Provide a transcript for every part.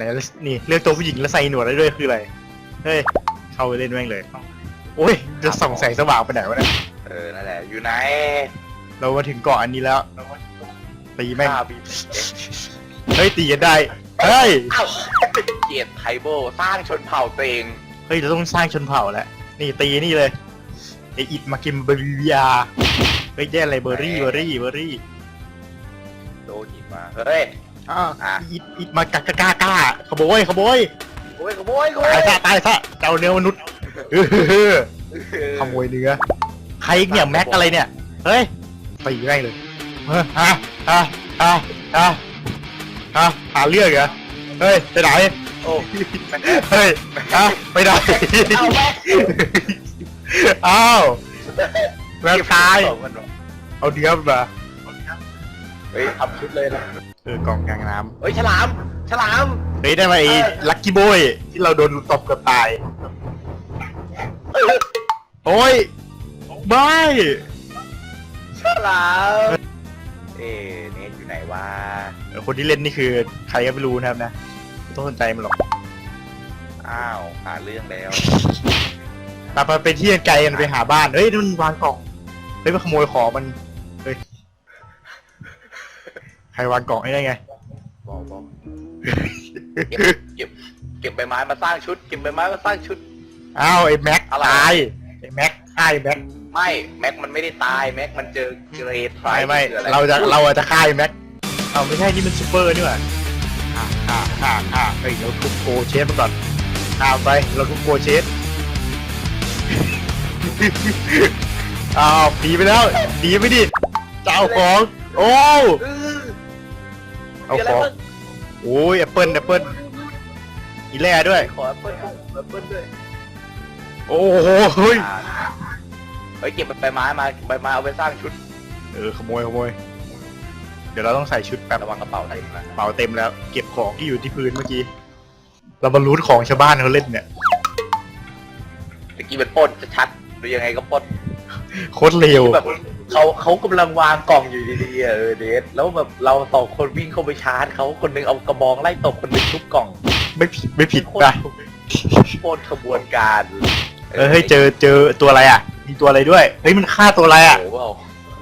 ไหนนี่เลือกตัวผู้หญิงแล้วใส่หนวดได้ด้วยคืออะไร เฮ้ย เข้าไปเล่นแม่งเลย โอ้ย จะส่องแสงสว่างไปไหนวะเนี่ย เออ นั่นแหละ อยู่ไหน เรามาถึงเกาะอันนี้แล้ว ตีแม่งข้าบีเฮ้ย ตีกันได้ เฮ้ย เอ้าเกียรติไทโบสร้างชนเผ่าตัวเองเฮ้ย เราต้องสร้างชนเผ่าแล้ว นี่ตีนี่เลยไออิดมากินเบอร์รี่ยาเฮ้ยแย่อะไรเบอร์รี่ เบอร์รี่ เบอร์รี่ โดนหินมา เฮ้ย อ้าวอะอิดอิดมากากากากาขโมยขโมยโอ้ยขโมยขโมตายยซะตายซะเจ้าเนื้อมนุษย์เออขโมยเนื้อใครเนี่ยแม็กอะไรเนี่ยเฮ้ยตีแม่งเลยเฮ้ยฮะฮะฮะฮะฮะหาเรื่องเหรอเฮ้ยไปไหนโอ้เฮ้ยฮะไปไหนเอาแม่อ้าวแม่งตายเก็บมันวะเอาเนื้อมาเฮ้ยทำชุดเลยนะ เออกล่องกลางน้เฮ้ยฉลาม ฉลามำเฮ้ยได้มาไอ้ลักกี้บอยที่เราโดนตบเกับตาย โอ้ยไม่ฉลาม เอ๊ะเนทอยู่ไหนวะ เออคนที่เล่นนี่คือใครก็ไม่รู้นะครับนะไม่ต้องสนใจมันหรอกอ้าวหาเรื่องแล้ว ไปไปไปที่ไกลกันไปหาบ้าน เฮ้ยนั่นมันวางกล่องเฮ้ยมาขโมยของมันเฮ้ย ใครวางกล่องให้ได้ไง บอกบอกเก็บเก็บเก็บใบไม้มาสร้างชุด เก็บใบไม้มาสร้างชุด อ้าวไอ้แม็กอะไร ตายไอ้แม็กฆ่าไอ้แม็กไม่แม็กมันไม่ได้ตายแม็กมันเจอเกรดไม่ไม่คืออเราจะเราอาจจะฆ่าไอ้แม็กเอาไม่ใช่นี่มันซูเปอร์นี่หว่าฆ่าฆ่าฆ่าฆ่าเฮ้ยเราทุบโกเชสมาก่อนฆ่าไปเราทุบโกเชสอ้าวดีไปแล้วดีไม่ดิจะเอาของ โอ้เออ เอามีะไรของบ้างโอ้ยแอปเปิลแอปเปิลอีแร่ด้วย ขอแอปเปิ้ลแอปเปิ้ลด้วยโอ้โหเฮ้ยอ่าเฮ้ยเก็บใบไม้มาใบไม้เอาไปสร้างชุดเออขโมยขโมยเดี๋ยวเราต้องใส่ชุดแป๊บระวังกระเป๋าหน่อยนะเป๋าเต็มแล้ว เก็บของที่อยู่ที่พื้นเมื่อกี้เราบรรลุของชาวบ้านเขาเล่นเนี่ย ตะกี้มันปล้นชัดๆหรือยังไงก็ปล้น โคตรเร็ว แบบเขาเขากำลังวางกล่องอยู่ดีๆอะเออเดทแล้วแบบเราสองคนวิ่งเข้าไปชาร์จเขาคนหนึงเอากระบองไล่ตบคนหนึงทุบกล่องไม่ผิดไม่ผิดโคตรนะโคตรขบวนการเออเฮ้ยเจอเจอตัวอะไรอะ มีตัวอะไรด้วย เฮ้ยมันฆ่าตัวอะไรอะ หมูเปล่า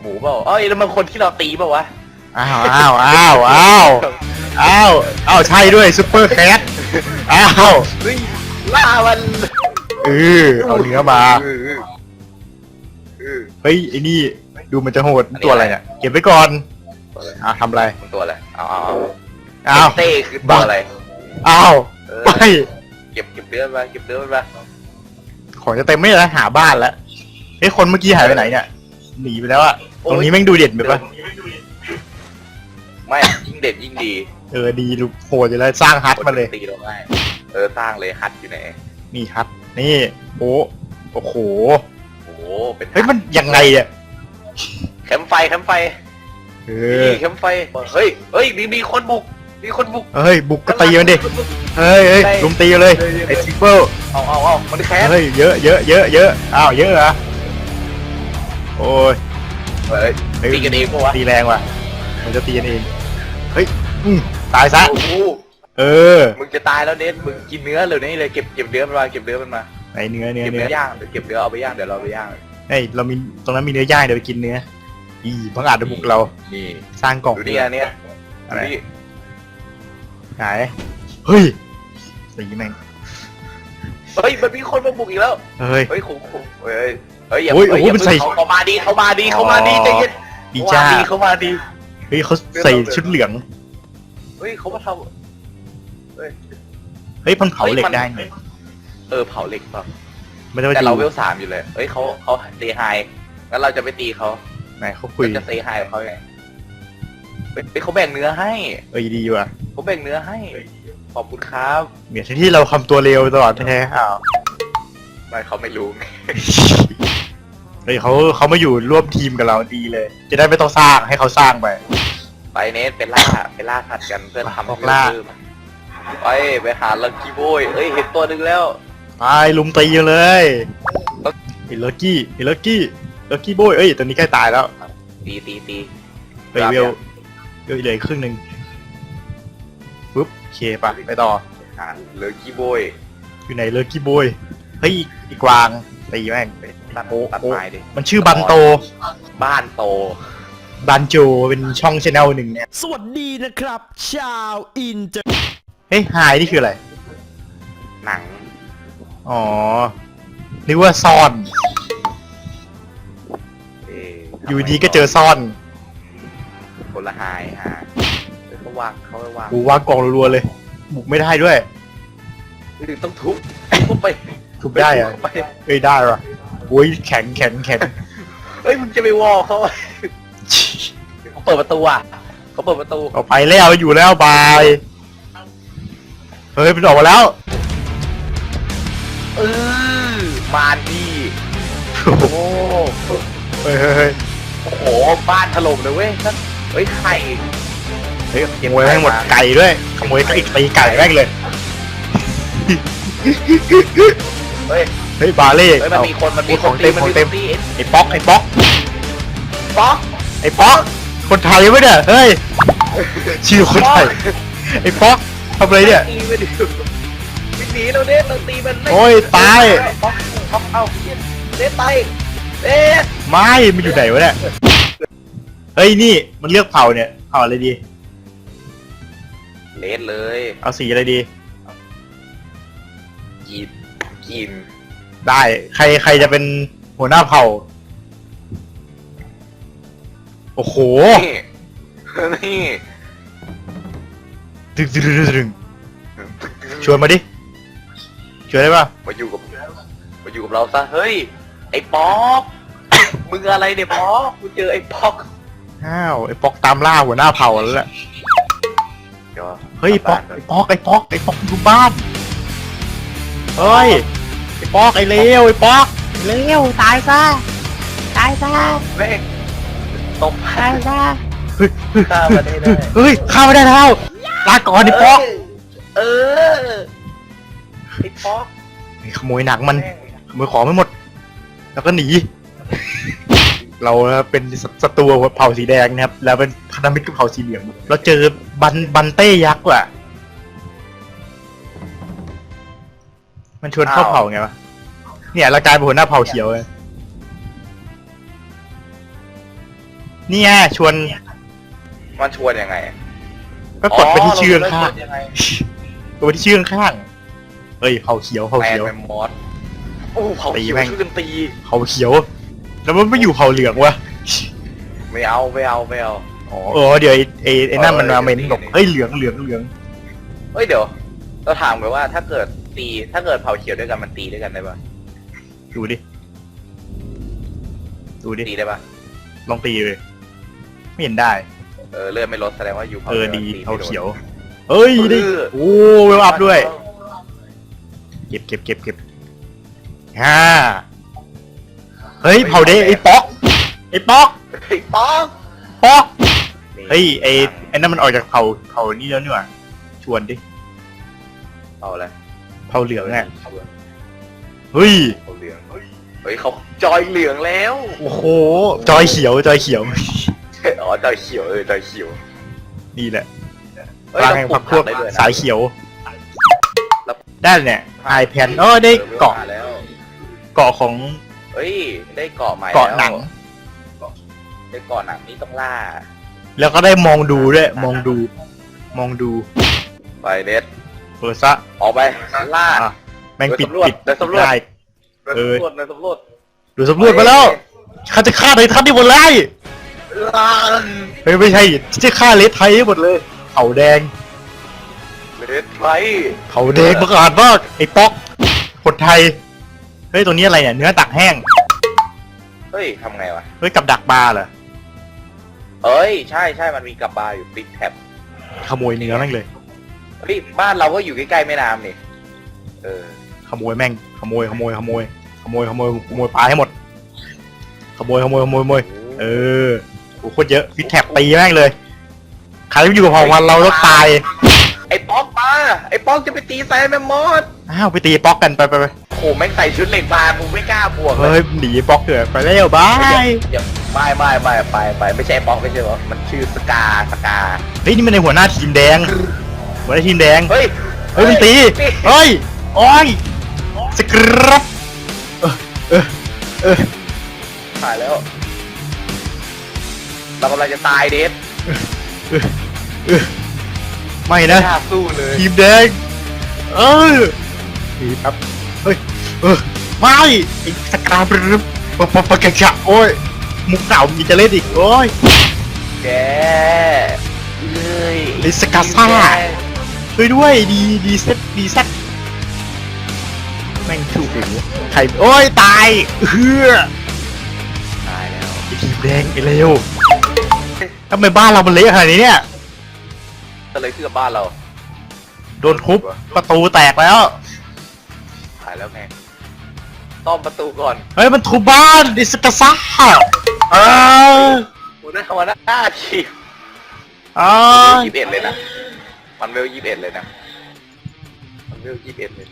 หมูเปล่าเอ้ยแล้วมันคนที่เราตีเปล่าวะอ้าวอ้าวอ้าวอ้าวอ้าวอ้าวใช่ด้วยซูเปอร์แคทอ้าวเฮ้ยล่ามันเออเอาเนื้อมา เออ เออเฮ้ยไอ้นี่ดูมันจะโหดตัวอะไรเนี่ยเก็บไว้ก่อนอะทำอะไรมันตัวอะไรเอาเอาเอาอ้าวเต้คือตัวอะไรอ้าวเออไม่เก็บเก็บเดือนมาเก็บเดือนมาของจะเต็มไม่แล้วหาบ้านแล้วเฮ้ยคนเมื่อกี้หายไปไหนเนี่ยหนีไปแล้วอะตรงนี้แม่งดูเด่นไปปะไม่ยิ่งเด็ดยิ่งดีเออดีดูโหดอยู่แล้วสร้างฮัทมาเลยตีเราง่ายเออสร้างเลยฮัทอยู่ไหนนี่ฮัทนี่โอ้โอ้โหโอ้โห เป็นเฮ้ยมันยังไงอะแคมป์ไฟแคมป์ไฟเออนี่แคมป์ไฟเฮ้ยเฮ้ยมีมีคนบุก มีคนบุกเฮ้ยบุกก็ตีมันดิเฮ้ยเฮ้ยลุมตีเลยไอ้ซิงเกิลเอาเอาเอามันแคสเฮ้ยเยอะเยอะเยอะเยอะอ้าวเยอะเหรอโอ้ยเฮ้ยเฮ้ยตีกันเองปะวะตีแรงว่ะมันจะตีกันเองเฮ้ยอืมตายซะโอ้โหเออ มึงจะตายแล้วเน็ตมึงกินเนื้อเลยนี่เลยเก็บเก็บเนื้อมันมาเก็บเนื้อมันมาไหนเนื้อเนื้อเก็บเนื้เนื้ออย่างเดี๋ยวเก็บเนื้อเอาไปย่างเดี๋ยวเราเอาไปย่าง เฮ้ยเรามีตรงนั้นมีเนื้อย่างเดี๋ยวไปกินเนื้อ อีบังอาจจะบุกเรานี่สร้างกล่องดูนี่อันเนี้ยอะไรดูนี่ไหนเฮ้ยตีแม่งเฮ้ยมันมีคนมาบุกอีกแล้วเฮ้ยเฮ้ยขู่ขู่เฮ้ยเฮ้ยอย่าโอ้ยเฮ้ยโอ้ยอย่ามันใส่เพิ่งเขาเขามาดีเขามาดีเขามาดีใจเย็นดีจ้าเขมดีเขามาดีเฮ้ยเขาใส่ชุดเหลืองเฮ้ยเขามาทเฮ้ยมันเผาเหล็กเฮ้ยมันได้ไงำเออเผาเหล็กเปล่า ไม่ได้ว่าแต่จะเราเวลสามอยู่เลยเฮ้ยเขาเขาเซไฮงั้นเราจะไปตีเขาไหนเขาคุยเราจะเซไฮกับเขาไงเฮ้ยเขาแบ่งเนื้อให้เอ้ยดีว่ะเขาแบ่งเนื้อให้ ขอบคุณครับเหมือนที่เราทำตัวเร็วตลอดแท้ๆอ้าวไม่เขาไม่รู้ไงเฮ้ยเขาเขามาอยู่ร่วมทีมกับเราดีเลย จะได้ไม่ต้องสร้างให้เขาสร้างไป ไปเนสไปล่าไปล่าสัตว์กันเพื่อทำออกล่าเพิ่มไปไปหาลักกี้โบยเอ้ยเห็นตัวหนึ่งแล้ว ไปลุมตีกันเลยเห็นลักกี้เห็นลักกี้ลักกี้โบยเอ้ยตอนนี้ใกล้ตายแล้วตีตีตีเฮ้ยเวลเวลเหลืออีกครึ่งหนึ่งปุ๊บโอเคปะไปต่ออ่าเหลือกี่โบย อยู่ไหนเลยกี้บอยเฮ้ยอีกวางตีแม่งไปตัดโอ้ตัดโอ้ไม้ดิมันชื่อบันโต บ้านโตบันโจเป็นช่องชแนลหนึ่งเนี่ยสวัสดีนะครับ ชาวอินเตอร์เฮ้ยหายนี่คืออะไรหนัง อ๋อนึกว่าซ่อน เอออยู่ดีก็เจอซ่อน คนละหายฮะเดี๋ยวเขาวางเขาไปวางกูวางกล่องรัวๆเลย บุกไม่ได้ด้วย หรือต้องทุบทุบไปทุบได้อะทุบไปเอ้ยได้ว่ะโอ้ยแข็งแข็งแข็งเฮ้ยมึงจะไปวอลเขาอะเขาเปิดประตูอะเขาเปิดประตูเอาไปแล้วอยู่แล้วบาย เฮ้ยมันออกมาแล้ว เออมาดีโอ้โหเฮ้ยเฮ้ยเฮ้ยโอ้โหบ้านถล่มเลยเว้ยนั่นเฮ้ยไข่เฮ้ยขโมยแม่งหมดไก่ด้วยขโมยไก่ตีไก่แม่งเลย เฮ้ยเฮ้ยบาเล่เฮ้ยมันมีคนมันมีคขอนงตีเต็มมันของมีคเต็มนตีไอ้ป๊อกไอ้ป๊อกป๊อกไอ้ป๊อกคนไทยไหมเนี่ยเฮ้ยชื่อคนไทยไอ้ป๊อกทำอะไรเนี่ยตีไปดิวิ่ง หนีเราเด็ดเราตีมันไม่โอ้ยตายป๊อกป๊อกเอาเด็ดตายเด็ดไม่มันอยู่ไหนวะเนี่ยเฮ้ยนี่มันเลือกเผ่าเนี่ยเผ่าอะไรดี เลดเลยเอาสีอะไรดี กินกินได้ ใครใครจะเป็นหัวหน้าเผ่า โอ้โหนี่นี่ดึงดึงดึงดึงชวนมาดิ ชวนได้ปะมาอยู่กับมาอยู่กับเราซะเฮ้ย ไอ้ป๊อก มึงอะไรเนี่ยป๊อกกูเจอไอ้ป๊อกอ้าวไอ้ป๊อกตามล่าหัวหน้าเผ่าแล้วแหละเดี๋ยวเฮ้ยไอ้ป๊อกไอ้ป๊อกไอ้ป๊อกไอ้ป๊อกอยู่บ้านเฮ้ยไอ้ป๊อกไอ้เลวไอ้ป๊อกไอ้เลวตายซะตายซะแม่งตบตายซะข้ามาได้ได้เฮ้ยเข้าไม่ได้แล้วลาก่อนไอ้ป๊อก เออ ไอ้ป๊อกขโมยหนังมันแม่งขโมยของไม่หมด แล้วก็หนี เราเป็นศัตรูกับเผ่าสีแดงนะครับ แล้วเป็นพันธมิตรกับเผ่าสีเหลืองเราเจอบันบันเต้ยักษ์ว่ะ มันชวนเข้าเผ่าไงวะเนี่ยเรากลายเป็นหัวหน้าเผ่าเขียวเลยเนี่ยชวนมันชวนยังไงก็กดไปที่ชื่อเราข้างชวนยังไงๆกดไปที่ชื่อข้างๆ เฮ้ยเผ่าเขียวเผ่าแปลเขียว เป็นมอสโอ้เผาตีเขียวแม่ง ช่วยกันตีเผ่าเขียว แล้วมันไม่อยู่เผ่าเหลืองวะไม่เอาไม่เอาไม่เอาอ๋อเออเดี๋ยวไอ้ไอ้ไอ้นั่นมันมาเมนเออบอกนี่เฮ้ยเหลืองเหลืองเหลืองเฮ้ยเดี๋ยวเราถามไปว่าถ้าเกิดตีถ้าเกิดเผาเขียวด้วยกันมันตีด้วยกันได้ปะดูดิ ดูดิ ตีได้ปะลองตีเลย ไม่เห็นได้ เออเลือดไม่ลดแสดงว่าอยู่เผาเออขียวดีตีไม่เผาโดนเขียว เฮ้ยดิเออโอ้เวลอัพด้วย เก็บเก็บเก็บเก็บฮ่าเฮ้ยเผาเด้ไอ้ป๊อกไอ้ป๊อกไอ้ป๊อกป๊อกนี่เฮ้ยไอ้ไอ้นั่นมันออกจากเผาเผานี่แล้วนี่หว่าชวนดิเอาอะไรเผาเหลืองอะเฮ้ยเผาเหลืองเฮ้ยเขาจอยเหลืองแล้วโอ้โหจอยเขียวจอยเขียวอ๋อจอยเขียวเออจอยเขียวนี่แหละเฮ้ยพลังเราแห่งปลูพรรกคพวกผัได้ด้วยนะสายเขียวแล้วได้เนี่ย ไอแพนเออได้เกาะมาแล้ว เกาะของเฮ้ย ได้เกาะใหม่เกาะหนัง แล้วได้เกาะหนังนี่ต้องล่า แล้วก็ได้มองดูด้วย มองดู มองดู ไปเด็ดเปิดซะออกไป ล่า อะแม่งปิดเดินสำรวจปิดเดินสำรวจ ได้เออเดินสำรวจเดินสำรวจดูสำรวจมาแล้วเขาจะฆ่าไททันที่หมดเลยล่าเฮ้ยไม่ใช่จะฆ่าเลสไทยให้หมดเลยเขาแดง เด็ดไปเขาแดงประกาศมากไอ้ป๊อกคนไทย เฮ้ย ตัวนี้อะไรเนี่ย เนื้อตักแห้ง เฮ้ยทำไงวะ เฮ้ย กับดักปลาเหรอ เอ้ย ใช่ใช่มันมีกับบาร์อยู่ติดแท็บขโมยเนื้อแม่งเลย เฮ้ย บ้านเราก็อยู่ใกล้ๆแม่น้ำนี่ เออ ขโมยแม่ง ขโมย ขโมย ขโมย ขโมย ขโมย ขโมยปลาให้หมด ขโมย ขโมย ขโมย ขโมย เออ โอ้โหโคตรเยอะฟิตแท็บตีแม่งเลย ใครที่อยู่กับเผ่าวันเราต้องตายไอ้ป๊อก มาไอ้ป๊อกจะไปตีแซมแมมมอสอ้าวไปตีป๊อกกันไปไปไปโอ้แม่งใส่ชุดเหล็กบาร์กูไม่กล้าบวกเลเฮ้ยยหนีป๊อกเถอะไปแล้วบายเดี๋ยวไม่ไม่ไม่ไปไปไม่ใช่ป๊อกไม่ใช่ป๊อกมันชื่อสกาสกาเฮ้ยนี่มันในหัวหน้าทีมแดงเหมือนไอ้ทีมแดง เฮ้ยเฮ้ยมันตีเฮ้ยโอ้ยสครับเออเออเออตายแล้วเรากำลังจะตายเดทเออเออ ไม่นะน่าสู้เลยทีมแดง เออดีครับเฮ้ยเออไม่ไอ้สกราบรึบปะปะปะกะกะโอ้ยมุกเก่ามีจะเล่นอีกโอ้ย แกเลยไอ้สกัดซ่าช่วยด้วยดีดีเซ็ตดีเซ็ตแม่งถูกหูใครโอ้ยตายเฮือตายแล้วไอ้ทีมแดงไอ้เร็วทำไมบ้านเรามันเละขนาดนี้เนี่ย ก็เลยขึ้นกับบ้านเราโดนทุบประตูแตกแล้วตายแล้วแม่งต้อมประตูก่อนเฮ้ย มันทุบบ้านดิสกาซ่าเออหัวหน้าหัวหน้าทีมเออยี่สิบเอ็ดเลยนะ มันเวลยี่สิบเอ็ดเลยนะ มันเวลยี่สิบเอ็ดเลย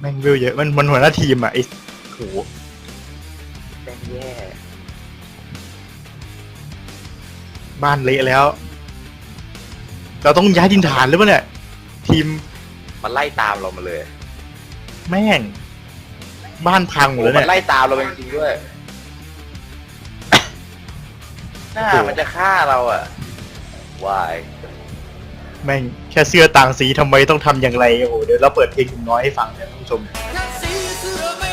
แม่งวิวเยอะมันมันหัวหน้าทีมอะไอ้โหแม่งแย่บ้านเละแล้ว เราต้องย้ายดินฐานหรือเปล่าเนี่ย ทีมมันไล่ตามเรามาเลยแม่ง บ้านพังหมดแล้วมัเนี่นยไล่ตามเราจริงๆด้วย หน้าโอ้โห มันจะฆ่าเราอะวายแม่งแค่เสื้อต่างสีทำไมต้องทำอย่างไรโอ้โหเดี๋ยวเราเปิดเพลงหนุ่มน้อยให้ฟังเนี่ยท่านผู้ชม Now see you through the